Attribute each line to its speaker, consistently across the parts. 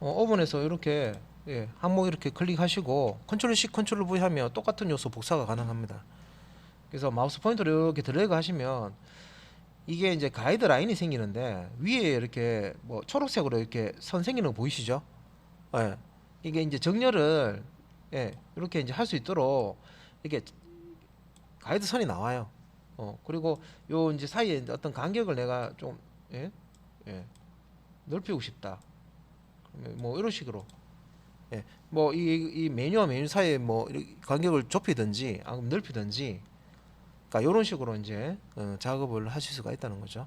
Speaker 1: 어, 오븐에서 이렇게 예, 항목 이렇게 클릭하시고 컨트롤 C 컨트롤 V 하면 똑같은 요소 복사가 가능합니다. 그래서 마우스 포인터를 이렇게 드래그 하시면 이게 이제 가이드 라인이 생기는데 위에 이렇게 뭐 초록색으로 이렇게 선 생기는 거 보이시죠? 예. 이게 이제 정렬을 예, 이렇게 이제 할 수 있도록 이렇게 가이드 선이 나와요. 어, 그리고 요 이제 사이에 어떤 간격을 내가 좀 예? 예. 넓히고 싶다. 뭐 이런 식으로 예. 뭐이 이 메뉴와 메뉴 사이에 뭐 간격을 좁히든지 아니면 넓히든지 그러니까 이런 식으로 이제 어, 작업을 하실 수가 있다는 거죠.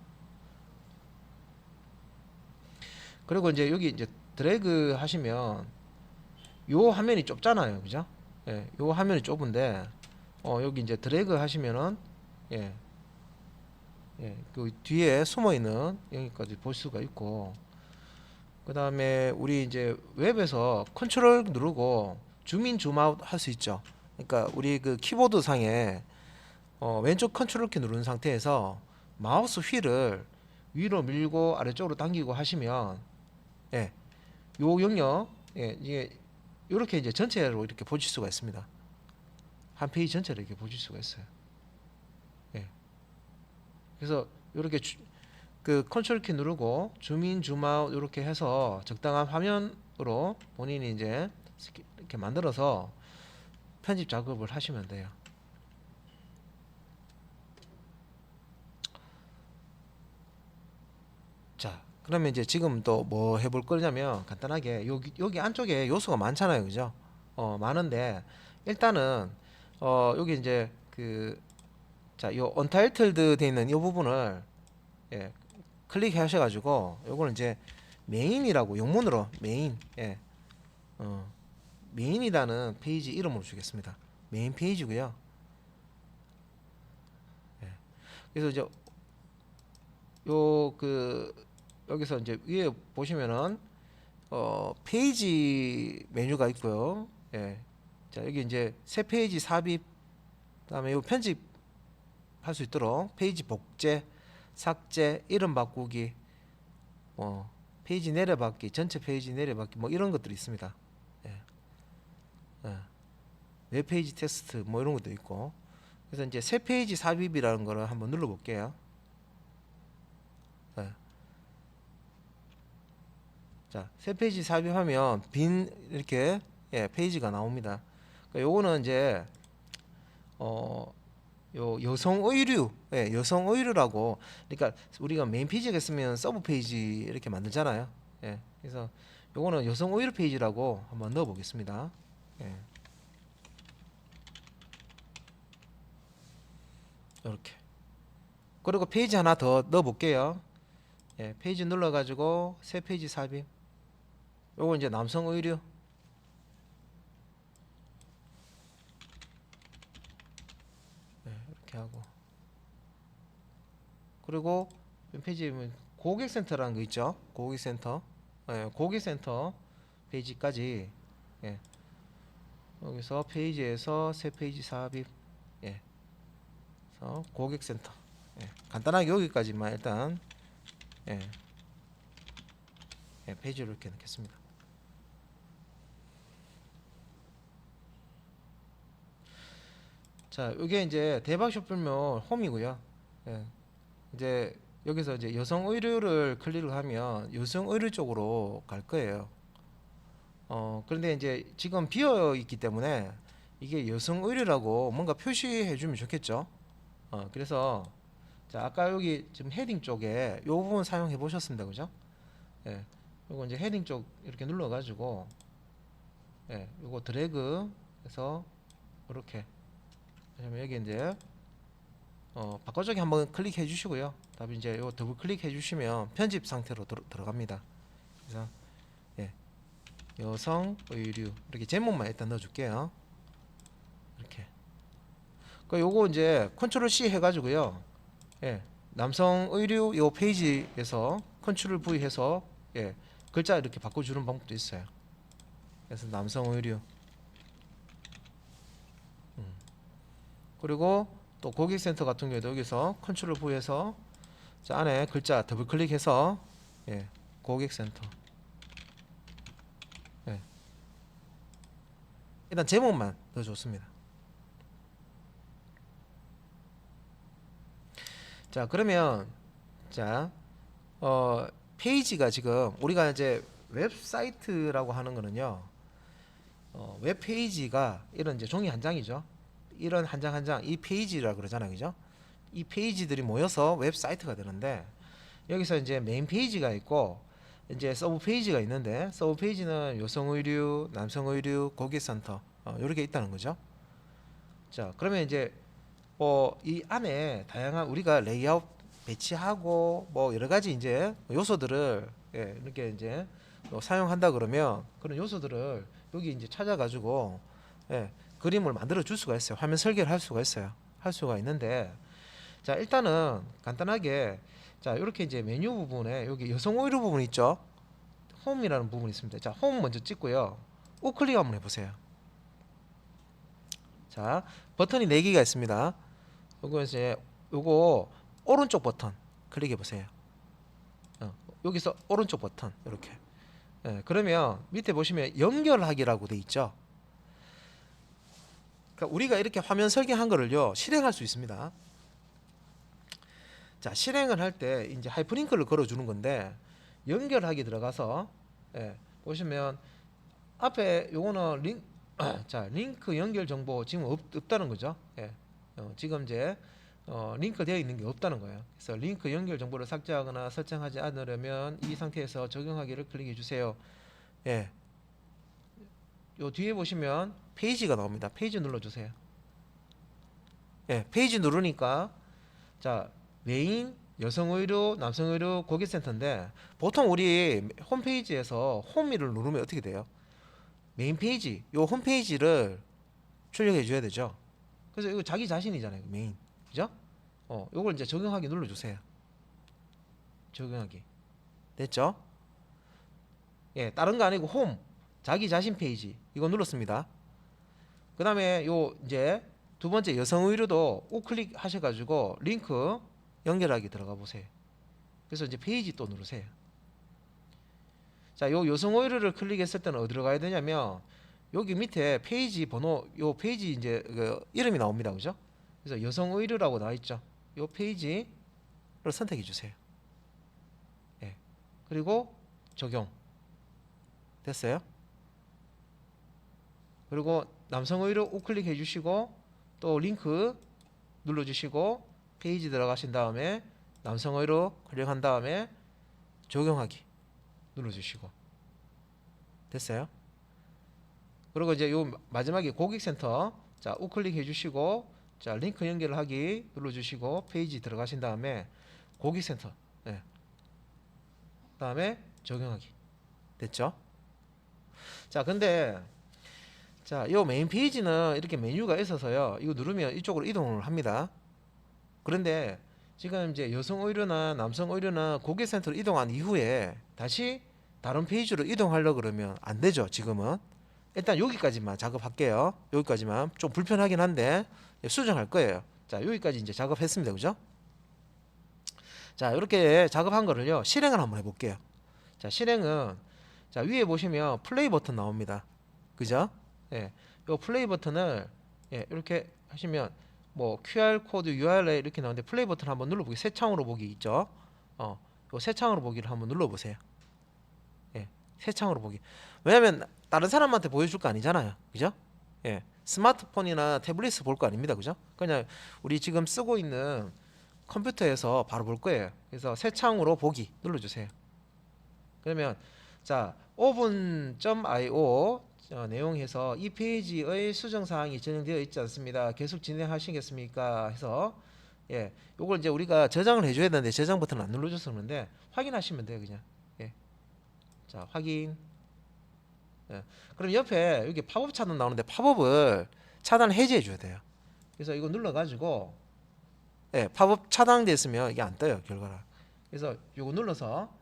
Speaker 1: 그리고 이제 여기 이제 드래그 하시면 요 화면이 좁잖아요, 그죠? 예, 요 화면이 좁은데 어, 여기 이제 드래그 하시면은 예, 예, 그 뒤에 숨어 있는 여기까지 볼 수가 있고 그 다음에 우리 이제 웹에서 컨트롤 누르고 줌인 줌아웃 할 수 있죠. 그러니까 우리 그 키보드 상에 어, 왼쪽 컨트롤 키 누른 상태에서 마우스 휠을 위로 밀고 아래쪽으로 당기고 하시면 예, 요 영역 예, 이게 이렇게 이제 전체로 이렇게 보실 수가 있습니다. 한 페이지 전체를 이렇게 보실 수가 있어요. 예. 그래서 이렇게 주, 그 컨트롤 키 누르고 줌인 줌아웃 이렇게 해서 적당한 화면으로 본인이 이제 이렇게 만들어서 편집 작업을 하시면 돼요. 자, 그러면 이제 지금 또 뭐 해볼 거냐면 간단하게 여기 여기 안쪽에 요소가 많잖아요, 그죠? 어 많은데 일단은 어 여기 이제 그 자, 요 언타이틀드 돼 있는 이 부분을 예, 클릭해 하셔가지고 요거는 이제 메인이라고 영문으로 메인 예, 어, 메인이라는 페이지 이름으로 주겠습니다. 메인 페이지고요. 예, 그래서 이제 요 그 여기서 이제 위에 보시면은 어 페이지 메뉴가 있고요. 예, 자 여기 이제 새 페이지 삽입 그다음에 요 편집 할 수 있도록 페이지 복제, 삭제, 이름 바꾸기, 뭐 페이지 내려받기, 전체 페이지 내려받기 뭐 이런 것들이 있습니다. 예. 예. 웹 페이지 테스트 뭐 이런 것도 있고. 그래서 이제 새 페이지 삽입이라는 거를 한번 눌러 볼게요. 예. 자, 새 페이지 삽입하면 빈 이렇게 예, 페이지가 나옵니다. 그러니까 이제 어, 요 여성 의류, 예, 여성 의류라고 그러니까 우리가 메인 페이지가 있으면 서브 페이지 이렇게 만들잖아요. 예, 그래서 요거는 여성 의류 페이지라고 한번 넣어 보겠습니다. 예. 이렇게. 그리고 페이지 하나 더 넣어 볼게요. 예, 페이지 눌러 가지고 새 페이지 삽입. 요거 이제 남성 의류. 네, 이렇게 하고 그리고 왼 페이지에 보면 고객센터라는 거 있죠 고객센터 예, 고객센터 페이지까지 예. 여기서 페이지에서 새 페이지 삽입 예. 그래서 고객센터 예. 간단하게 여기까지만 일단 예. 예, 페이지를 이렇게 넣겠습니다 자, 이게 이제 대박 쇼핑몰 홈이고요. 예. 이제 여기서 이제 여성 의류를 클릭을 하면 여성 의류 쪽으로 갈 거예요. 어, 그런데 이제 지금 비어 있기 때문에 이게 여성 의류라고 뭔가 표시해 주면 좋겠죠. 어, 그래서 자, 아까 여기 지금 헤딩 쪽에 요 부분 사용해 보셨습니다. 그죠? 예. 요거 이제 헤딩 쪽 이렇게 눌러 가지고 예, 요거 드래그 해서 이렇게 그러면 여기 이제 어, 바꿔주기 한번 클릭해 주시고요. 다음에 이제 요 더블 클릭해 주시면 편집 상태로 들어, 들어갑니다. 그래서 예, 여성 의류 이렇게 제목만 일단 넣어줄게요. 이렇게. 그 요거 이제 컨트롤 C 해가지고요. 예, 남성 의류 요 페이지에서 컨트롤 V 해서 예, 글자 이렇게 바꿔주는 방법도 있어요. 그래서 남성 의류. 그리고 또 고객센터 같은 경우에도 여기서 컨트롤 V에서 안에 글자 더블 클릭해서 예, 고객센터 예. 일단 제목만 더 좋습니다. 자 그러면 자 어, 페이지가 지금 우리가 이제 웹사이트라고 하는 거는요 어, 웹페이지가 이런 이제 종이 한 장이죠 이런 한 장 한 장 이 페이지라 그러잖아요 그죠 이 페이지들이 모여서 웹사이트가 되는데 여기서 이제 메인 페이지가 있고 이제 서브 페이지가 있는데 서브 페이지는 여성 의류, 남성 의류, 고객센터 어, 이렇게 있다는 거죠. 자 그러면 이제 뭐이 안에 다양한 우리가 레이아웃 배치하고 뭐 여러 가지 이제 요소들을 예, 이렇게 이제 뭐 사용한다 그러면 그런 요소들을 여기 이제 찾아가지고 예, 그림을 만들어 줄 수가 있어요. 화면 설계를 할 수가 있어요. 할 수가 있는데 자 일단은 간단하게 자 이렇게 이제 메뉴 부분에 여기 여성 오일유 부분 있죠? 홈이라는 부분이 있습니다. 자 홈 먼저 찍고요. 우클릭 한번 해보세요. 자 버튼이 4 개가 있습니다. 요거 이제 요거 오른쪽 버튼 클릭해 보세요. 어, 여기서 오른쪽 버튼 이렇게. 예, 그러면 밑에 보시면 연결하기라고 돼 있죠 그러니까 우리가 이렇게 화면 설계한 거를요 실행할 수 있습니다 자 실행을 할 때 이제 하이퍼링크를 걸어주는 건데 연결하기 들어가서 예, 보시면 앞에 요거는 링, 자 링크 연결 정보 지금 없, 없다는 거죠. 예, 어, 지금 이제 어, 링크 되어 있는 게 없다는 거예요. 그래서 링크 연결 정보를 삭제하거나 설정하지 않으려면 이 상태에서 적용하기를 클릭해 주세요. 예, 요 뒤에 보시면 페이지가 나옵니다. 페이지 눌러주세요. 예, 페이지 누르니까 자 메인 여성 의료, 남성 의료 고객센터인데 보통 우리 홈페이지에서 홈이를 누르면 어떻게 돼요? 메인 페이지, 요 홈페이지를 출력해 줘야 되죠. 그래서 이거 자기 자신이잖아요, 메인, 그죠? 어, 요걸 이제 적용하기 눌러주세요. 적용하기 됐죠? 예, 다른 거 아니고 홈, 자기 자신 페이지 이거 눌렀습니다. 그 다음에 요 이제 두 번째 여성 의료도 우클릭 하셔가지고 링크 연결하기 들어가 보세요. 그래서 이제 페이지 또 누르세요. 자, 요 여성 오일을 클릭했을 때는 어디로 가야 되냐면 여기 밑에 페이지 번호, 요 페이지 이제 그 이름이 나옵니다, 그죠? 그래서 여성 의류라고 나와 있죠. 요 페이지를 선택해 주세요. 예. 그리고 적용 됐어요? 그리고 남성 의류 우클릭해 주시고 또 링크 눌러 주시고 페이지 들어가신 다음에 남성어로 클릭한 다음에 적용하기 눌러 주시고 됐어요? 그리고 이제 요 마지막에 고객센터 자 우클릭 해주시고 자 링크 연결하기 눌러주시고 페이지 들어가신 다음에 고객센터 네. 다음에 적용하기 됐죠? 자 근데 자요 메인 페이지는 이렇게 메뉴가 있어서요 이거 누르면 이쪽으로 이동을 합니다 그런데 지금 이제 여성 의료나 남성 의료나 고객센터로 이동한 이후에 다시 다른 페이지로 이동하려 그러면 안 되죠. 지금은 일단 여기까지만 작업할게요. 여기까지만 좀 불편하긴 한데 수정할 거예요. 자 여기까지 이제 작업했습니다. 그죠? 자 이렇게 작업한 거를요 실행을 한번 해볼게요. 자 실행은 자 위에 보시면 플레이 버튼 나옵니다. 그죠? 예, 요 플레이 버튼을 예, 이렇게 하시면 뭐 QR 코드 URL 이렇게 나오는데 플레이 버튼 한번 눌러보기 새 창으로 보기 있죠. 어, 요새 창으로 보기를 한번 눌러보세요. 예, 새 창으로 보기. 왜냐하면 다른 사람한테 보여줄 거 아니잖아요, 그죠? 예, 스마트폰이나 태블릿 볼거 아닙니다, 그죠? 그냥 우리 지금 쓰고 있는 컴퓨터에서 바로 볼 거예요. 그래서 새 창으로 보기 눌러주세요. 그러면 자 open.io 어, 내용에서 이 페이지의 수정 사항이 진행되어 있지 않습니다. 계속 진행하시겠습니까? 해서 예, 요걸 이제 우리가 저장을 해줘야 되는데 저장 버튼을 안 그런데 확인하시면 돼요, 그냥. 예. 자, 확인. 예. 그럼 옆에 여기 팝업 차단 나오는데 팝업을 차단 해제해 줘야 돼요. 그래서 이거 눌러가지고 예, 팝업 차단됐으면 이게 안 떠요 결과가. 그래서 요거 눌러서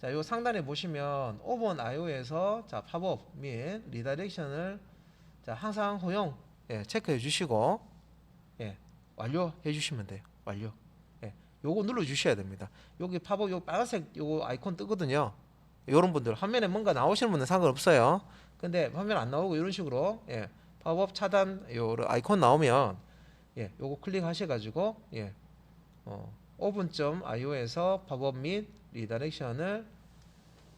Speaker 1: 자, 요 상단에 보시면 오번 iO에서 자 팝업 및 리다이렉션을 자 항상 허용 예, 체크해 주시고 예, 완료해 주시면 돼요. 완료. 예, 요거 눌러 주셔야 됩니다. 여기 팝업 요 빨간색 요거 아이콘 뜨거든요. 요런 분들 화면에 뭔가 나오시는 분은 상관없어요. 근데 화면 안 나오고 이런 식으로 예, 팝업 차단 요 아이콘 나오면 예, 요거 클릭하셔 가지고 예. 어, open.io에서 팝업 및 리다렉션을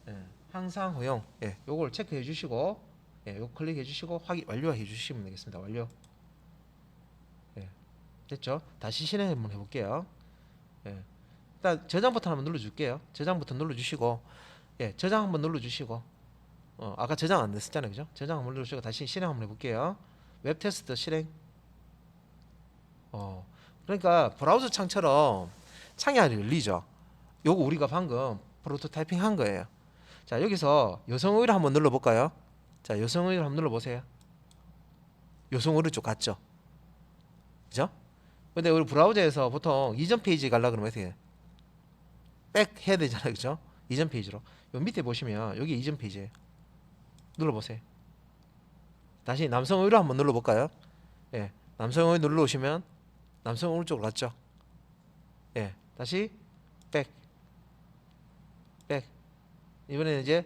Speaker 1: 예, 항상 허용. 예, 요걸 체크해 주시고 예, 요 클릭해 주시고 확인 완료해 주시면 되겠습니다. 완료. 예. 됐죠? 다시 실행 한번 해 볼게요. 예. 일단 저장 버튼 한번 눌러 줄게요. 저장 버튼 눌러 주시고 예, 저장 한번 눌러 주시고 어, 아까 저장 안 됐었잖아요. 그죠? 저장 한번 눌러 주시고 다시 실행 한번 해 볼게요. 웹 테스트 실행. 어. 그러니까 브라우저 창처럼 창이 하나 열리죠. 요거 우리가 방금 프로토타이핑 한 거예요. 자, 여기서 여성 의뢰 한번 눌러 볼까요? 자, 여성 의뢰 한번 눌러 보세요. 여성 의뢰 쪽 갔죠? 그죠? 근데 우리 브라우저에서 보통 이전 페이지 가려 그러면 어떻게 해? 백 해야 되잖아요. 그죠? 이전 페이지로. 요 밑에 보시면 여기 이전 페이지예요. 눌러 보세요. 다시 남성 의뢰 한번 눌러 볼까요? 예. 남성 의뢰 눌러 오시면 남성 오른쪽으로 갔죠? 예. 다시 백. 백. 이번에는 이제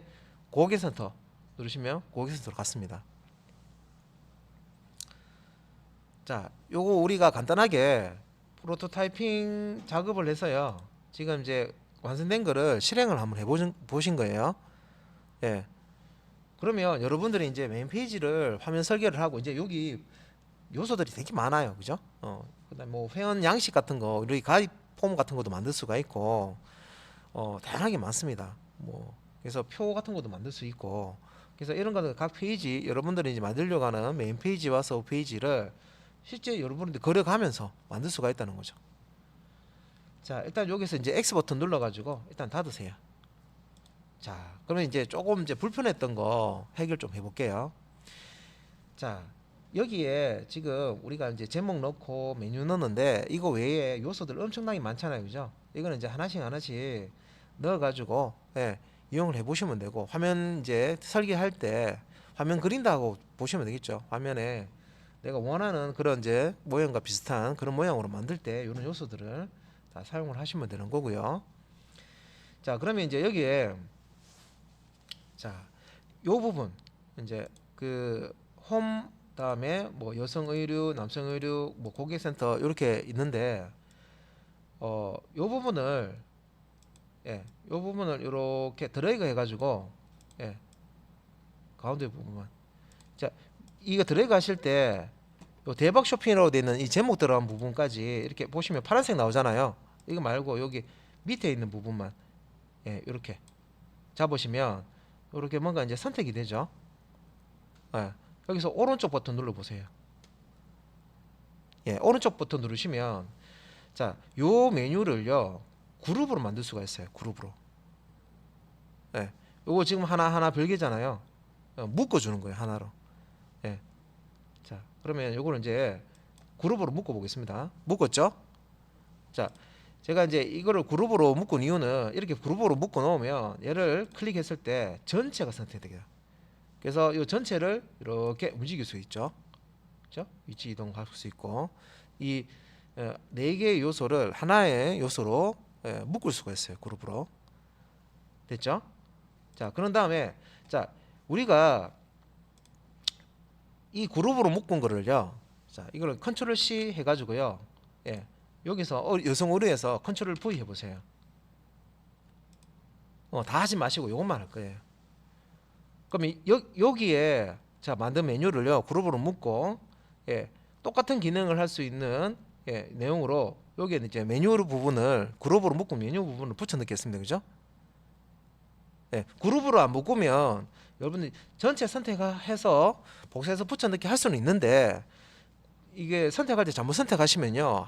Speaker 1: 고객센터 누르시면 고객센터로 갔습니다. 자, 요거 우리가 간단하게 프로토타이핑 작업을 해서요. 지금 이제 완성된 거를 실행을 한번 해보신 보신 거예요. 예. 그러면 여러분들이 이제 메인 페이지를 화면 설계를 하고 이제 여기 요소들이 되게 많아요, 그죠? 어, 그다음 뭐 회원 양식 같은 거, 우리 가입 폼 같은 것도 만들 수가 있고, 어, 다양하게 많습니다. 뭐 그래서 표 같은 것도 만들 수 있고, 그래서 이런 거는 각 페이지 여러분들이 이제 만들려고 하는 메인 페이지와 서브 페이지를 실제 여러분들 걸어가면서 만들 수가 있다는 거죠. 자, 일단 여기서 이제 X 버튼 눌러가지고 일단 닫으세요. 자, 그러면 이제 조금 이제 불편했던 거 해결 좀 해볼게요. 자, 여기에 지금 우리가 이제 제목 넣고 메뉴 넣는데 이거 외에 요소들 엄청나게 많잖아요, 그죠? 이거는 이제 하나씩 하나씩 넣어가지고 예, 이용을 해보시면 되고 화면 이제 설계할 때 화면 그린다고 보시면 되겠죠. 화면에 내가 원하는 그런 이제 모양과 비슷한 그런 모양으로 만들 때 이런 요소들을 다 사용을 하시면 되는 거고요. 자, 그러면 이제 여기에 자, 요 부분 이제 그 홈 다음에 뭐 여성 의류, 남성 의류, 뭐 고객센터 이렇게 있는데 어, 요 부분을 예, 요 부분을 이렇게 드래그 해가지고 예, 가운데 부분만 자, 이거 드래그 하실 때요 대박 쇼핑이라고 되어 있는 이 제목 들어간 부분까지 이렇게 보시면 파란색 나오잖아요. 이거 말고 여기 밑에 있는 부분만 예, 이렇게 잡으시면 이렇게 뭔가 이제 선택이 되죠. 예, 여기서 오른쪽 버튼 눌러 보세요. 예, 오른쪽 버튼 누르시면 자, 요 메뉴를요. 그룹으로 만들 수가 있어요. 그룹으로. 예. 요거 지금 하나하나 별개잖아요. 어, 묶어 주는 거예요, 하나로. 예. 자, 그러면 요거를 이제 그룹으로 묶어 보겠습니다. 묶었죠? 자, 제가 이제 이거를 그룹으로 묶은 이유는 이렇게 그룹으로 묶어 놓으면 얘를 클릭했을 때 전체가 선택돼요. 그래서 이 전체를 이렇게 움직일 수 있죠. 그렇죠? 위치 이동할 수 있고 이 네 개의 요소를 하나의 요소로 예, 묶을 수가 있어요. 그룹으로. 됐죠? 자, 그런 다음에 자, 우리가 이 그룹으로 묶은 거를요. 자, 이거를 컨트롤 C 해 가지고요. 예. 여기서 어, 여성 의뢰에서 컨트롤 V 해 보세요. 어, 다 하지 마시고 요것만 할 거예요. 그럼 이- 여, 여기에 자 만든 메뉴를요 그룹으로 묶고 예, 똑같은 기능을 할 수 있는 예, 내용으로 여기에 이제 메뉴 부분을 그룹으로 묶은 메뉴 부분을 붙여 넣겠습니다. 그죠? 예, 그룹으로 안 묶으면 여러분들 전체 선택해서 복사해서 붙여 넣기 할 수는 있는데 이게 선택할 때 잘못 선택하시면요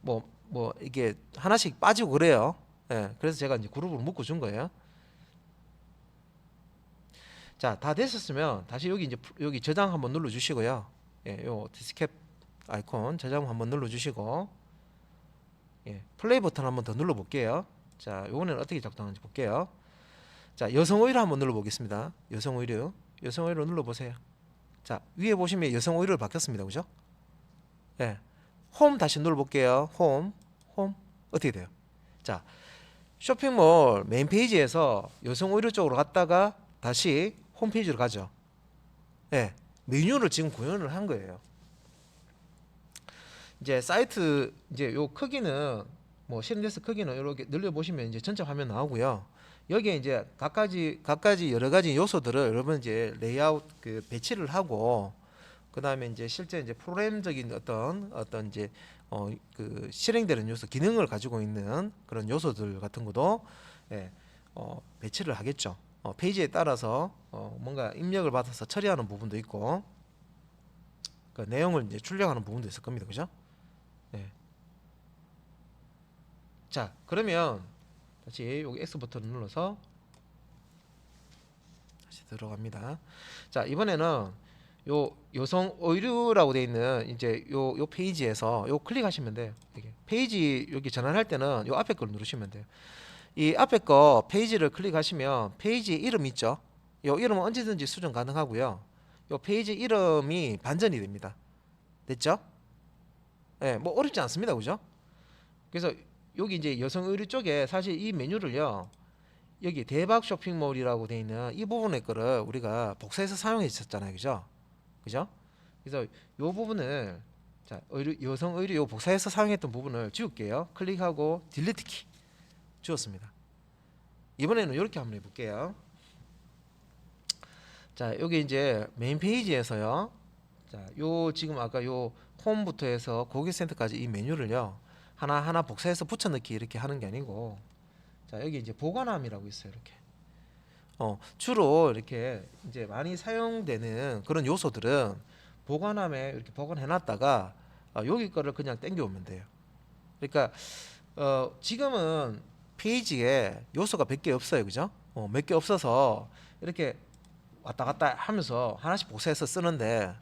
Speaker 1: 뭐뭐 이게 하나씩 빠지고 그래요. 예, 그래서 제가 이제 그룹으로 묶어 준 거예요. 자, 다 됐었으면 다시 여기 이제 프- 여기 저장 한번 눌러 주시고요. 예, 요 디스켓 아이콘 저장 한번 눌러 주시고 예, 플레이 버튼 한번 더 눌러 볼게요. 자, 요거는 어떻게 작동하는지 볼게요. 자, 여성 의류 한번 눌러 보겠습니다. 여성 의류. 여성 의류 눌러 보세요. 자, 위에 보시면 여성 의류로 바뀌었습니다. 그죠? 예. 홈 다시 눌러 볼게요. 홈. 홈. 어떻게 돼요? 자, 쇼핑몰 메인 페이지에서 여성 의류 쪽으로 갔다가 다시 홈페이지로 가죠. 예. 메뉴를 지금 구현을 한 거예요. 이제 사이트 이제 요 크기는 뭐 실행데스 크기는 이렇게 늘려 보시면 이제 전체 화면 나오고요. 여기에 이제 각가지 각가지 여러 가지 요소들을 여러분 이제 레이아웃 그 배치를 하고 그다음에 이제 실제 이제 프로그램적인 어떤 어떤 이제 어 그 실행되는 요소 기능을 가지고 있는 그런 요소들 같은 것도 예, 어 배치를 하겠죠. 어 페이지에 따라서 어 뭔가 입력을 받아서 처리하는 부분도 있고 그 내용을 이제 출력하는 부분도 있을 겁니다. 그죠? 예. 자, 그러면 다시 여기 X 버튼을 눌러서 다시 들어갑니다. 자, 이번에는 요 여성 의류라고 돼 있는 이제 요 요 페이지에서 요 클릭하시면 돼요. 이게 페이지 여기 전환할 때는 요 앞에 걸 누르시면 돼요. 이 앞에 거 페이지를 클릭하시면 페이지 이름 있죠. 요 이름은 언제든지 수정 가능하고요. 요 페이지 이름이 반전이 됩니다. 됐죠? 예, 뭐 어렵지 않습니다. 그죠? 그래서 여기 이제 여성 의류 쪽에 사실 이 메뉴를요. 여기 대박 쇼핑몰이라고 돼 있는 이 부분의 거를 우리가 복사해서 사용했었잖아요. 그죠? 그죠? 그래서 요 부분을 자, 의류 여성 의류 요 복사해서 사용했던 부분을 지울게요. 클릭하고 딜리트 키 지웠습니다. 이번에는 이렇게 한번 해 볼게요. 자, 여기 이제 메인 페이지에서요. 자, 요 지금 아까 요 홈부터 해서 고객센터까지 이 메뉴를요. 하나 하나 복사해서 붙여 넣기 이렇게 하는 게 아니고 자, 여기 이제 보관함이라고 있어요. 이렇게. 어, 주로 이렇게 이제 많이 사용되는 그런 요소들은 보관함에 이렇게 보관해 놨다가 어, 여기 거를 그냥 땡겨 오면 돼요. 그러니까 어, 지금은 페이지에 요소가 100개 없어요. 그죠? 어, 몇 개 없어서 이렇게 왔다 갔다 하면서 하나씩 복사해서 쓰는데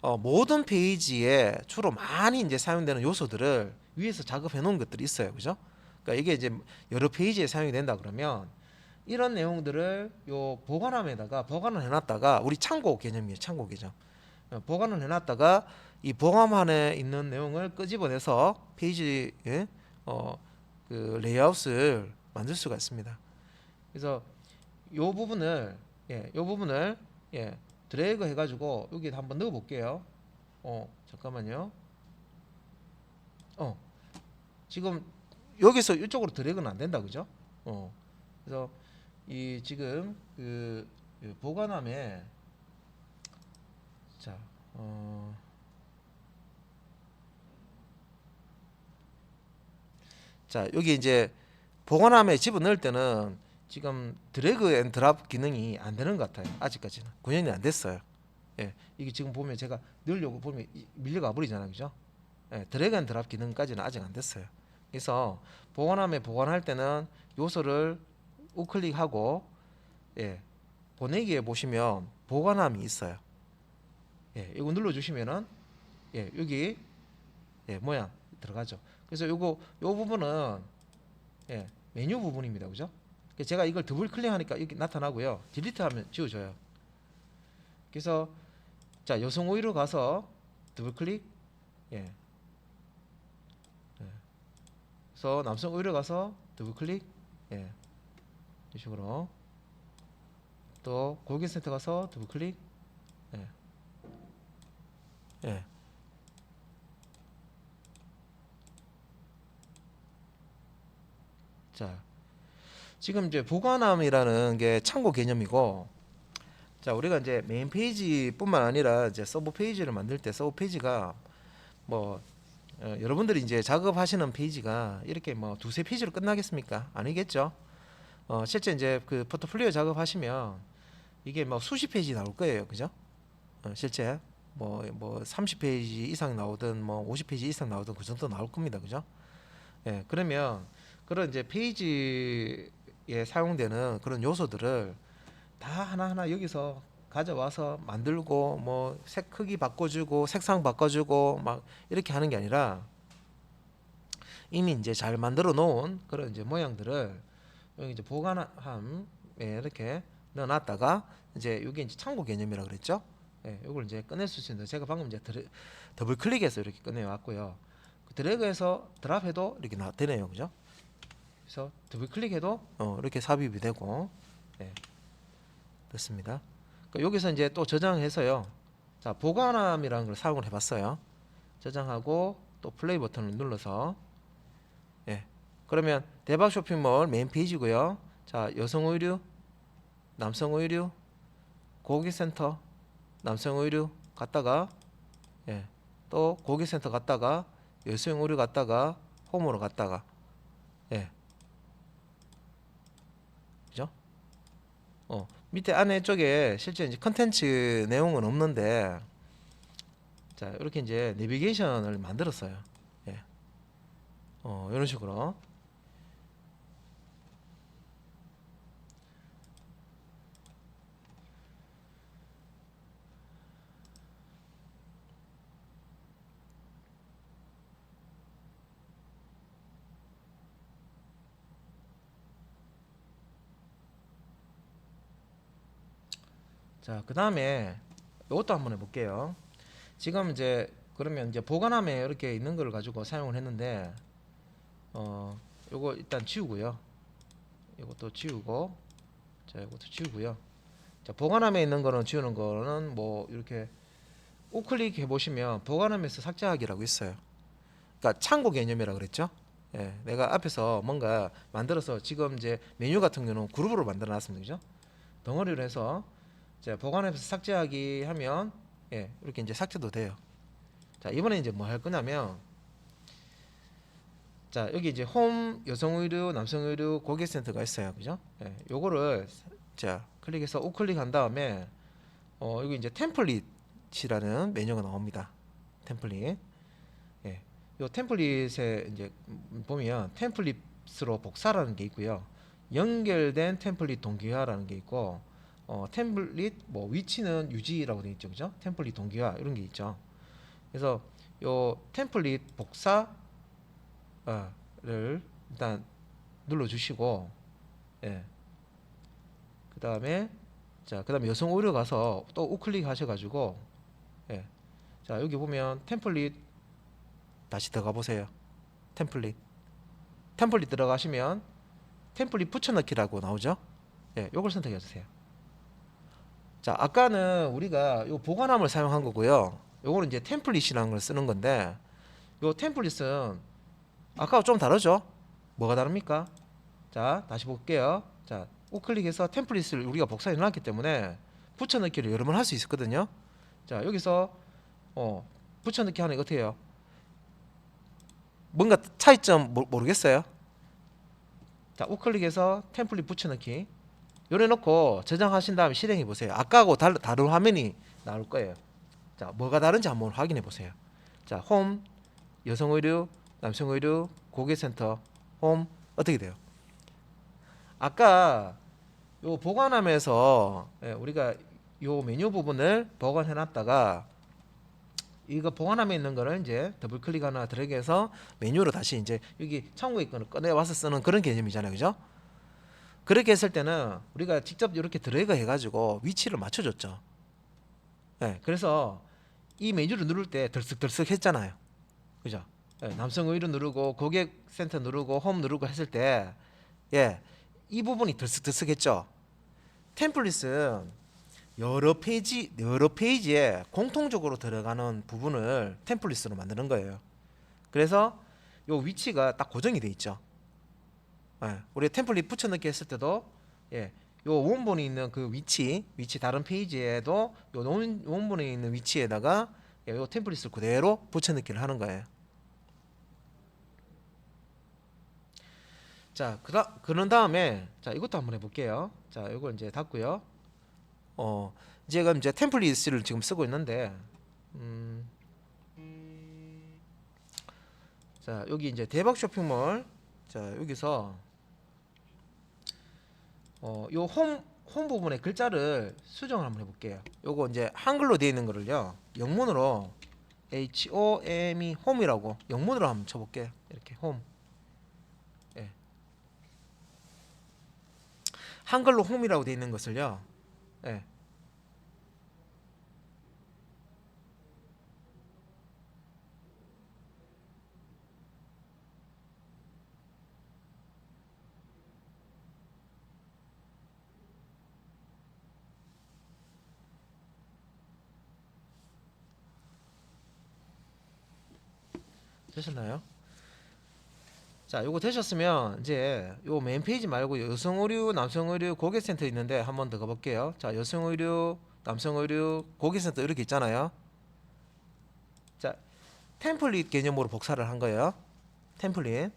Speaker 1: 어, 모든 페이지에 주로 많이 이제 사용되는 요소들을 위에서 작업해 놓은 것들이 있어요. 그죠? 그러니까 이게 이제 여러 페이지에 사용이 된다 그러면 이런 내용들을 요 보관함에다가 보관을 해 놨다가 우리 창고 개념이에요. 창고 개념. 어, 보관을 해 놨다가 이 보관 안에 있는 내용을 끄집어내서 페이지에 어, 그 레이아웃을 만들 수가 있습니다. 그래서 요 부분을 예, 요 부분을 예, 드래그 해가지고 여기 한번 넣어 볼게요. 어, 잠깐만요. 어, 지금 여기서 이쪽으로 드래그는 안 된다, 그죠? 어, 그래서 이 지금 그, 그 보관함에 자, 어, 자 여기 이제 보관함에 집어넣을 때는 지금 드래그 앤 드랍 기능이 안 되는 것 같아요. 아직까지는 구현이 안 됐어요. 예, 이게 지금 보면 제가 넣으려고 보면 이- 밀려가 버리잖아요, 그죠? 예, 드래그 앤 드랍 기능까지는 아직 안 됐어요. 그래서 보관함에 보관할 때는 요소를 우클릭하고 예, 보내기에 보시면 보관함이 있어요. 예, 이거 눌러주시면은 예, 여기 예, 모양 들어가죠. 그래서 요거 요 부분은 예, 메뉴 부분입니다, 그죠? 제가 이걸 더블 클릭하니까 여기 나타나고요. 딜리트 하면 지워져요. 그래서 자 여성 오이로 가서 더블 클릭, 예. 예. 그래서 남성 오이로 가서 더블 클릭, 예. 이 식으로 또 고객센터 가서 더블 클릭, 예. 예. 자, 지금 이제 보관함이라는 게 창고 개념이고, 자 우리가 이제 메인 페이지뿐만 아니라 이제 서브 페이지를 만들 때 서브 페이지가 뭐 어, 여러분들이 이제 작업하시는 페이지가 이렇게 뭐 두세 페이지로 끝나겠습니까? 아니겠죠. 어, 실제 이제 그 포트폴리오 작업하시면 이게 뭐 수십 페이지 나올 거예요, 그죠? 어, 실제 뭐뭐 30페이지 이상 나오든 뭐 50페이지 이상 나오든 그 정도 나올 겁니다, 그죠? 예, 그러면 그런 이제 페이지에 사용되는 그런 요소들을 다 하나하나 여기서 가져와서 만들고 뭐 색 크기 바꿔주고 색상 바꿔주고 막 이렇게 하는 게 아니라 이미 이제 잘 만들어 놓은 그런 이제 모양들을 여기 이제 보관함에 이렇게 넣어놨다가 이제 여기 이제 창고 개념이라 그랬죠. 예, 이걸 이제 꺼낼 수 있는데 제가 방금 이제 드래, 더블 클릭해서 이렇게 꺼내왔고요. 그 드래그해서 드랍해도 이렇게 나 되네요, 그죠? 그래서 더블 클릭해도 어, 이렇게 삽입이 되고 예, 됐습니다. 그러니까 여기서 이제 또 저장해서요. 자 보관함이라는 걸 사용을 해봤어요. 저장하고 또 플레이 버튼을 눌러서 예 그러면 대박 쇼핑몰 메인 페이지고요. 자 여성 의류, 남성 의류, 고객센터, 남성 의류 갔다가 예 또 고객센터 갔다가 여성 의류 갔다가 홈으로 갔다가 예 그죠? 어 밑에 안에 쪽에 실제 이제 컨텐츠 내용은 없는데 자 이렇게 이제 내비게이션을 만들었어요. 예. 어 이런 식으로 자, 그 다음에 이것도 한번 해볼게요. 지금 이제 그러면 이제 보관함에 이렇게 있는 걸 가지고 사용을 했는데, 어, 요거 일단 지우고요. 이것도 지우고, 자, 이것도 지우고요. 자, 보관함에 있는 거는 지우는 거는 뭐 이렇게 우클릭 해보시면 보관함에서 삭제하기라고 있어요. 그러니까 창고 개념이라 그랬죠. 예, 내가 앞에서 뭔가 만들어서 지금 이제 메뉴 같은 경우는 그룹으로 만들어 놨습니다. 그죠? 덩어리로 해서 자, 보관함에서 삭제하기 하면 예, 이렇게 이제 삭제도 돼요. 자, 이번에 이제 뭐 할 거냐면 자, 여기 이제 홈 여성 의류, 남성 의류 고객센터가 있어요. 그죠? 예, 요거를 자, 클릭해서 우클릭 한 다음에 어, 여기 이제 템플릿이라는 메뉴가 나옵니다. 템플릿. 예. 요 템플릿에 이제 보면 템플릿으로 복사라는 게 있고요. 연결된 템플릿 동기화라는 게 있고 어, 템플릿 뭐 위치는 유지라고 되어 있죠, 그죠? 템플릿 동기화 이런 게 있죠. 그래서 요 템플릿 복사를 일단 눌러주시고, 예. 그 다음에 자, 그 다음에 여성 오류 가서 또 우클릭 하셔가지고, 예. 자 여기 보면 템플릿 다시 들어가 보세요. 템플릿 템플릿 들어가시면 템플릿 붙여넣기라고 나오죠. 예, 요걸 선택해 주세요. 자, 아까는 우리가 요 보관함을 사용한 거고요. 요거는 이제 템플릿이라는 걸 쓰는 건데 요 템플릿은 아까와 좀 다르죠? 뭐가 다릅니까? 자, 다시 볼게요. 자, 우클릭해서 템플릿을 우리가 복사해 놨기 때문에 붙여넣기를 여러 번 할 수 있었거든요. 자, 여기서 어, 붙여넣기 하는 게 해요? 뭔가 차이점 모- 모르겠어요? 자, 우클릭해서 템플릿 붙여넣기 요래 놓고 저장하신 다음에 실행해 보세요. 아까하고 달, 다른 화면이 나올 거예요. 자, 뭐가 다른지 한번 확인해 보세요. 자, 홈, 여성 의류, 남성 의류, 고객센터, 홈 어떻게 돼요? 아까 요 보관함에서 예, 우리가 요 메뉴 부분을 보관해 놨다가 이거 보관함에 있는 거를 이제 더블 클릭 하나 드래그해서 메뉴로 다시 이제 여기 창고에 있거나 꺼내 와서 쓰는 그런 개념이잖아요. 그죠? 그렇게 했을 때는 우리가 직접 이렇게 드래그 해가지고 위치를 맞춰줬죠. 예, 그래서 이 메뉴를 누를 때 들썩들썩 했잖아요. 그죠? 예, 남성 의류 누르고 고객센터 누르고 홈 누르고 했을 때, 예, 이 부분이 들썩들썩했죠. 템플릿은 여러 페이지 여러 페이지에 공통적으로 들어가는 부분을 템플릿으로 만드는 거예요. 그래서 요 위치가 딱 고정이 돼 있죠. 예, 우리 템플릿 붙여넣기 했을 때도 예, 요 원본이 있는 그 위치, 위치 다른 페이지에도 요 원- 원본에 있는 위치에다가 예, 요 템플릿을 그대로 붙여넣기를 하는 거예요. 자, 그다 그런 다음에 자 이것도 한번 해볼게요. 자, 이걸 이제 닫고요. 어, 제가 이제 템플릿을 지금 쓰고 있는데, 음, 자 여기 이제 대박 쇼핑몰, 자 여기서 어, 요 홈 홈 부분의 글자를 수정을 한번 해볼게요. 요거 이제 한글로 되어 있는 거를요, 영문으로 H O M E 홈이라고 영문으로 한번 쳐볼게요. 이렇게 홈. 예. 한글로 홈이라고 되어 있는 것을요. 예. 되셨나요? 자, 요거 되셨으면 이제 요 메인 페이지 말고 여성 의류, 남성 의류 고객센터 있는데 한 번 더 가볼게요. 자, 여성 의류, 남성 의류 고객센터 이렇게 있잖아요. 자, 템플릿 개념으로 복사를 한 거예요. 템플릿.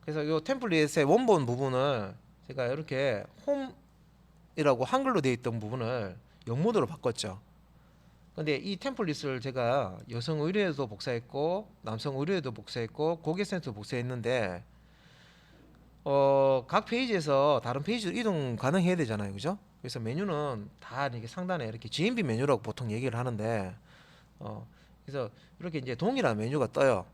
Speaker 1: 그래서 요 템플릿의 원본 부분을 제가 이렇게 홈이라고 한글로 되어 있던 부분을 영문으로 바꿨죠. 근데 이 템플릿을 제가 여성 의뢰에도 복사했고 남성 의뢰에도 복사했고 고객센터 복사했는데 어, 각 페이지에서 다른 페이지로 이동 가능해야 되잖아요. 그죠? 그래서 메뉴는 다 이렇게 상단에 이렇게 GMB 메뉴라고 보통 얘기를 하는데 어, 그래서 이렇게 이제 동일한 메뉴가 떠요.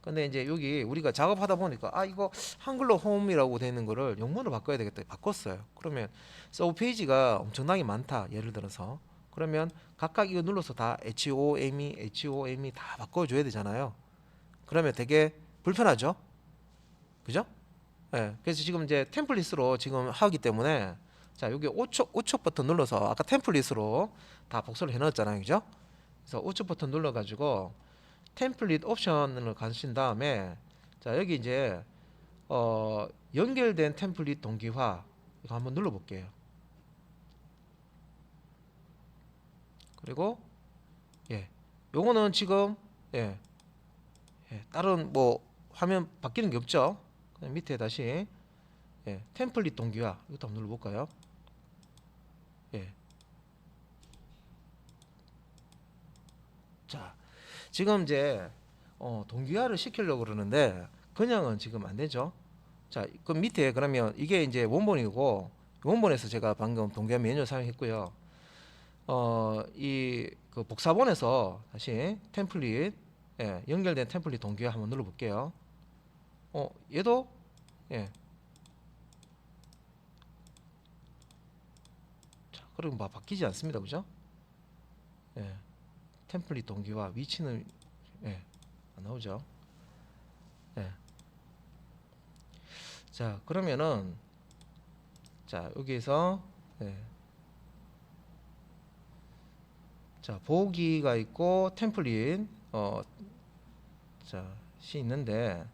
Speaker 1: 근데 이제 여기 우리가 작업하다 보니까 아 이거 한글로 홈이라고 되는 거를 영문으로 바꿔야 되겠다 바꿨어요. 그러면 서브 페이지가 엄청나게 많다. 예를 들어서 그러면 각각 이거 눌러서 다 HOME, HOME 다 바꿔줘야 되잖아요. 그러면 되게 불편하죠. 그죠? 예. 그래서 지금 이제 템플릿으로 지금 하기 때문에 자 여기 우측 우측 버튼 눌러서 아까 템플릿으로 다 복사를 해놨잖아요. 그죠? 그래서 우측 버튼 눌러가지고 템플릿 옵션을 가신 다음에 자 여기 이제 어 연결된 템플릿 동기화 이거 한번 눌러볼게요. 그리고 예 요거는 지금 예, 예 다른 뭐 화면 바뀌는 게 없죠. 그냥 밑에 다시 예 템플릿 동기화 이것도 한번 눌러볼까요? 예. 자 지금 이제 어, 동기화를 시키려고 그러는데 그냥은 지금 안 되죠. 자, 그 밑에 그러면 이게 이제 원본이고 원본에서 제가 방금 동기화 메뉴 사용했고요. 어, 이 그 복사본에서 다시 템플릿 예, 연결된 템플릿 동기화 한번 눌러 볼게요. 어, 얘도 예. 자, 그럼 뭐 바뀌지 않습니다. 그죠? 예. 템플릿 동기화 위치는 예, 안 나오죠. 예. 자 그러면은 자 여기에서 예. 자 보기가 있고 템플릿 어자 시 있는데